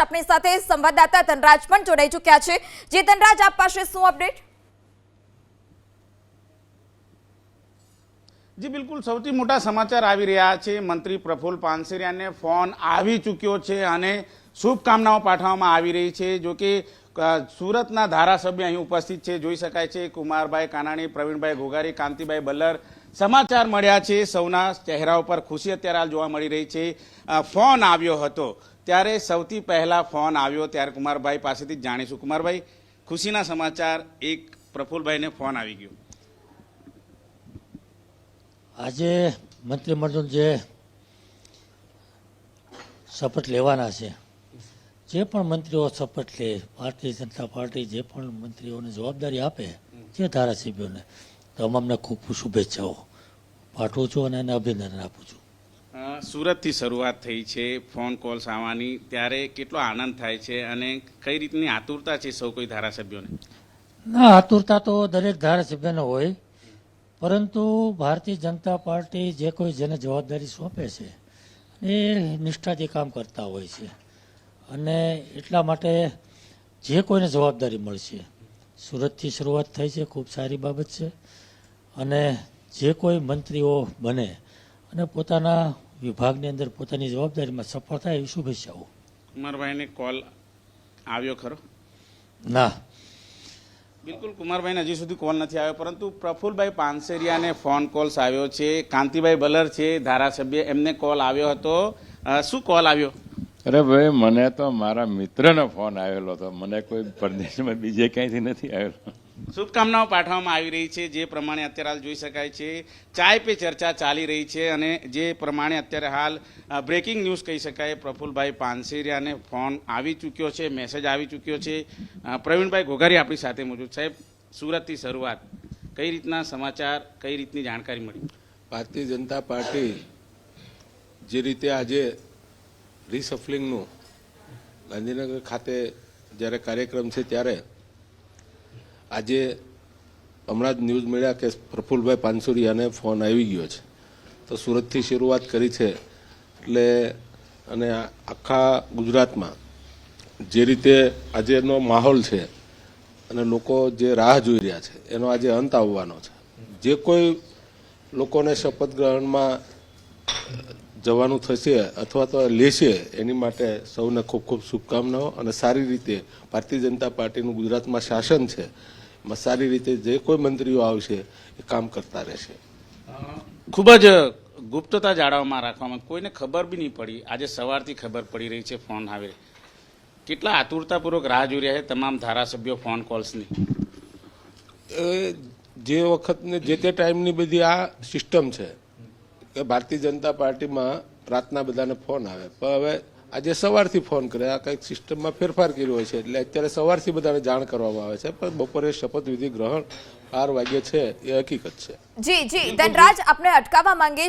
આપણી સાથે સંવાદદાતા ધનરાજ પણ જોડાઈ ચૂક્યા છે. જે ધનરાજ, આપ પાસે શું અપડેટ જી, બિલકુલ. સૌથી મોટા સમાચાર આવી રહ્યા છે. મંત્રી પ્રફુલ્લ પાનસેરિયાને ફોન આવી ચૂક્યો છે અને શુભકામનાઓ પાઠવવામાં આવી રહી છે. જો કે સુરતના ધારાસભ્ય અહીં ઉપસ્થિત છે. જોઈ શકાય છે, કુમારભાઈ કાનાણી, પ્રવીણભાઈ ઘોઘારી, કાંતિભાઈ બલ્લર સમાચાર મળ્યા છે. સૌના ચહેરા ઉપર ખુશી અત્યારે હાલ જોવા મળી રહી છે. ફોન આવ્યો હતો. ત્યારે સૌથી પહેલા ફોન આવ્યો ત્યારે કુમારભાઈ પાસેથી જાણીશું. કુમારભાઈ, ખુશીના સમાચાર, એક પ્રફુલ્લભાઈને ફોન આવી ગયો. આજે મંત્રીમંડળ જે શપથ લેવાના છે, જે પણ મંત્રીઓ શપથ લે, ભારતીય જનતા પાર્ટી જે પણ મંત્રીઓને જવાબદારી આપે, જે ધારાસભ્યોને તમામને ખૂબ ખૂબ શુભેચ્છાઓ. પાઠવું છું અને એને અભિનંદન આપું છું. સુરતથી શરૂઆત થઈ છે, ફોન કોલ્સ આવવાની, ત્યારે કેટલો આનંદ થાય છે અને કઈ રીતની આતુરતા છે સૌ કોઈ ધારાસભ્યોને? ના, આતુરતા તો દરેક ધારાસભ્યને હોય, પરંતુ ભારતીય જનતા પાર્ટી જે કોઈ જેને જવાબદારી સોંપે છે, એ નિષ્ઠાથી કામ કરતા હોય છે. અને એટલા માટે જે કોઈને જવાબદારી મળશે, સુરતથી શરૂઆત થઈ છે, ખૂબ સારી બાબત છે. અને જે કોઈ મંત્રીઓ બને અને પોતાના વિભાગની અંદર પોતાની જવાબદારીમાં સફળ થાય એવી શુભેચ્છાઓ. કુમારભાઈને કોલ આવ્યો ખરો? ના. બિલકુલ કુમારભાઈને હજી સુધી કોલ નથી આવ્યો પરંતુ પ્રફુલભાઈ પાનસેરિયાને ફોન કોલ્સ આવ્યો છે કાંતિભાઈ બલર છે ધારાસભ્ય એમને કોલ આવ્યો હતો. શું કોલ આવ્યો? અરે ભાઈ મને તો મારા મિત્રનો ફોન આવેલો હતો મને કોઈ પરદેશમાં બીજે ક્યાંયથી નથી આવેલો. શુભકામનાઓ પાઠવવામાં આવી રહી છે. જે પ્રમાણે અત્યારે હાલ જોઈ શકાય છે. ચાય પે ચર્ચા ચાલી રહી છે અને જે પ્રમાણે અત્યારે હાલ બ્રેકિંગ ન્યૂઝ કહી શકાય. પ્રફુલભાઈ પાનસેરિયાને ફોન આવી ચૂક્યો છે મેસેજ આવી ચૂક્યો છે. પ્રવીણભાઈ ઘોઘારી આપણી સાથે મોજૂદ. સાહેબ, સુરતથી શરૂઆત. કઈ રીતના સમાચાર, કઈ રીતની જાણકારી મળી? ભારતીય જનતા પાર્ટી જે રીતે આજે રિસફલિંગનું ગાંધીનગર ખાતે જ્યારે કાર્યક્રમ છે ત્યારે આજે હમણાં જ ન્યૂઝ મળ્યા કે પ્રફુલભાઈ પાનસુરિયાને ફોન આવી ગયો છે. તો સુરતથી શરૂઆત કરી છે. એટલે અને આખા ગુજરાતમાં જે રીતે આજેનો માહોલ છે અને લોકો જે રાહ જોઈ રહ્યા છે, એનો આજે અંત આવવાનો છે. જે કોઈ લોકોને શપથ ગ્રહણમાં જવાનું થશે અથવા તો લેશે, એની માટે સૌને ખૂબ ખૂબ શુભકામનાઓ અને સારી રીતે ભારતીય જનતા પાર્ટીનું ગુજરાતમાં શાસન છે. સારી રીતે જે કોઈ મંત્રીઓ આવશે એ કામ કરતા રહેશે. ખૂબ જ ગુપ્તતા જાળવવામાં રાખવામાં કોઈને ખબર બી નહીં પડી. આજે સવારથી ખબર પડી રહી છે ફોન આવે. કેટલા આતુરતાપૂર્વક રાહ જોઈ રહ્યા છે તમામ ધારાસભ્યો ફોન કોલ્સની? એ જે વખતને જે તે ટાઈમની બધી આ સિસ્ટમ છે કે ભારતીય જનતા પાર્ટીમાં રાતના બધાને ફોન આવે. પણ હવે આજે સવારથી ફોન કર્યા આ કંઈક સિસ્ટમમાં ફેરફાર કર્યો હોય છે. એટલે અત્યારે સવારથી બધાને જાણ કરવામાં આવે છે. પણ બપોરે શપથવિધિ ગ્રહણ બાર વાગ્યે છે. એ હકીકત છે. જી જી. ધનરાજ આપણે અટકાવવા માંગીશ